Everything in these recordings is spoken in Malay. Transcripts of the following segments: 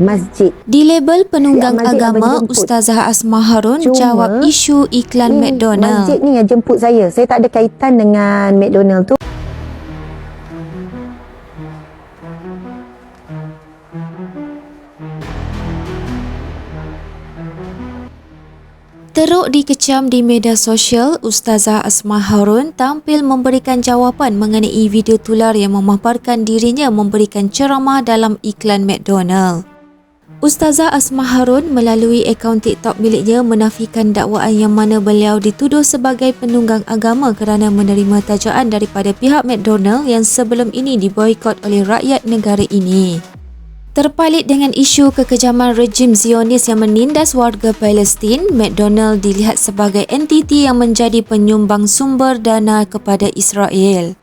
masjid. Di label penunggang Ya, agama. Ustazah Asma Harun Cuma, jawab isu iklan Ni McDonald. Masjid ni yang jemput saya. Saya tak ada kaitan dengan McDonald tu. Teruk dikecam di media sosial, Ustazah Asma Harun tampil memberikan jawapan mengenai video tular yang memaparkan dirinya memberikan ceramah dalam iklan McDonald. Ustazah Asma Harun melalui akaun TikTok miliknya menafikan dakwaan yang mana beliau dituduh sebagai penunggang agama kerana menerima tajaan daripada pihak McDonald yang sebelum ini diboikot oleh rakyat negara ini. Terpalit dengan isu kekejaman rejim Zionis yang menindas warga Palestin, McDonald dilihat sebagai entiti yang menjadi penyumbang sumber dana kepada Israel.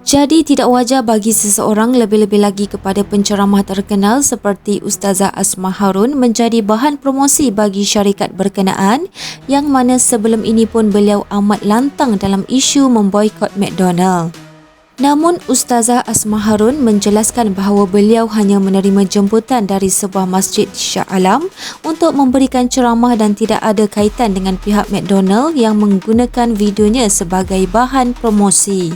Jadi tidak wajar bagi seseorang lebih-lebih lagi kepada penceramah terkenal seperti Ustazah Asma Harun menjadi bahan promosi bagi syarikat berkenaan yang mana sebelum ini pun beliau amat lantang dalam isu memboikot McDonald. Namun Ustazah Asma Harun menjelaskan bahawa beliau hanya menerima jemputan dari sebuah masjid di Shah Alam untuk memberikan ceramah dan tidak ada kaitan dengan pihak McDonald yang menggunakan videonya sebagai bahan promosi.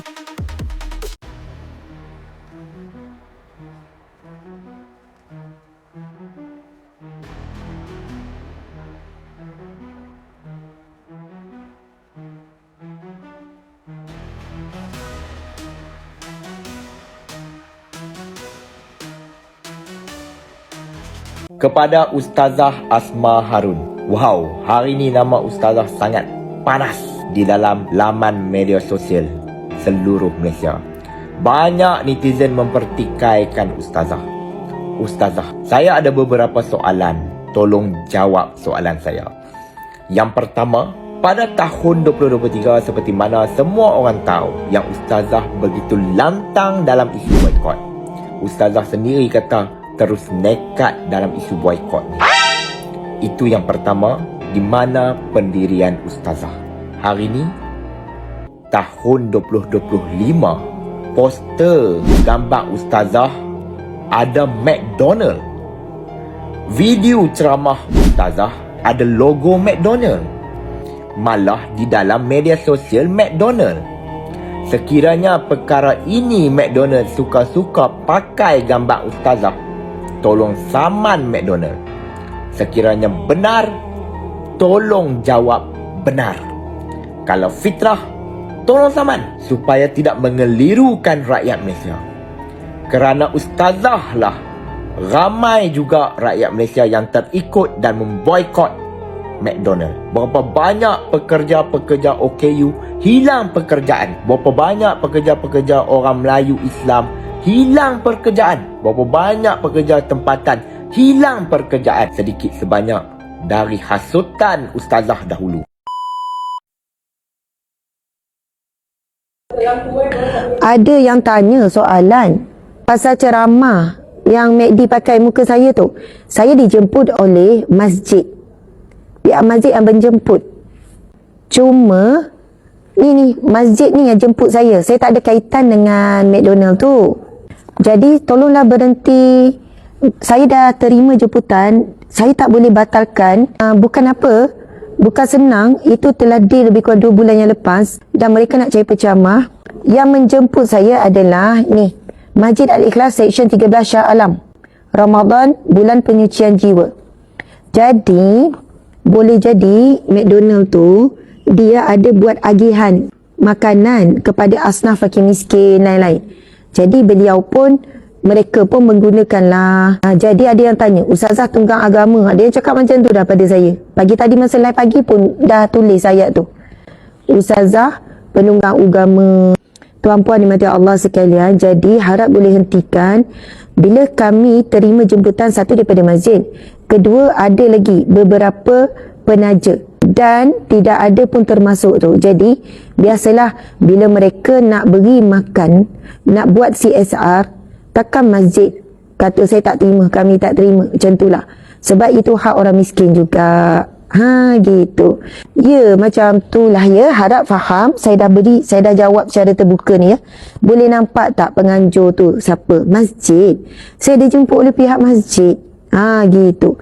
Kepada Ustazah Asma Harun. Wow, hari ini nama Ustazah sangat panas di dalam laman media sosial seluruh Malaysia. Banyak netizen mempertikaikan Ustazah. Ustazah, saya ada beberapa soalan. Tolong jawab soalan saya. Yang pertama, pada tahun 2023 seperti mana semua orang tahu yang Ustazah begitu lantang dalam isu boykot. Ustazah sendiri kata terus nekat dalam isu boykot ni. Itu yang pertama, di mana pendirian Ustazah. Hari ni, tahun 2025, poster gambar Ustazah ada McDonald. Video ceramah Ustazah ada logo McDonald. Malah di dalam media sosial McDonald. Sekiranya perkara ini McDonald suka-suka pakai gambar Ustazah, tolong saman McDonald. Sekiranya benar, tolong jawab benar. Kalau fitrah, tolong saman supaya tidak mengelirukan rakyat Malaysia. Kerana ustazah lah ramai juga rakyat Malaysia yang terikut dan memboikot McDonald. Berapa banyak pekerja-pekerja OKU hilang pekerjaan. Berapa banyak pekerja-pekerja orang Melayu Islam hilang pekerjaan. Berapa banyak pekerja tempatan hilang pekerjaan sedikit sebanyak dari hasutan ustazah dahulu. Ada yang tanya soalan pasal ceramah yang Mekdi pakai muka saya tu. Saya dijemput oleh masjid. Pihak masjid yang menjemput. Cuma ni ni masjid ni yang jemput saya. Saya tak ada kaitan dengan McDonald tu. Jadi tolonglah berhenti. Saya dah terima jemputan. Saya tak boleh batalkan. Uh, bukan apa. Bukan senang. Itu telah deal lebih kurang 2 bulan yang lepas. Dan mereka nak cari pecamah. Yang menjemput saya adalah ni. Masjid Al-Ikhlas Seksyen 13 Shah Alam. Ramadan bulan penyucian jiwa. Jadi, boleh jadi McDonald tu dia ada buat agihan makanan kepada asnaf fakir miskin lain-lain. Jadi beliau pun mereka pun menggunakanlah. Ha, jadi ada yang tanya, Ustazah tunggang agama. Yang cakap macam tu dah pada saya. Pagi tadi masa live pagi pun dah tulis ayat tu. Ustazah penunggang agama. Tuan-puan dimati Allah sekalian, jadi harap boleh hentikan bila kami terima jemputan satu daripada masjid. Kedua, ada lagi beberapa penaja dan tidak ada pun termasuk tu. Jadi, biasalah bila mereka nak beri makan, nak buat CSR, takkan masjid kata saya tak terima, kami tak terima. Macam itulah. Sebab itu hak orang miskin juga. Ha gitu. Ya macam tu lah ya. Harap faham. Saya dah beri, saya dah jawab secara terbuka ni ya. Boleh nampak tak penganjur tu siapa? Masjid. Saya dijemput oleh pihak masjid. Ha gitu.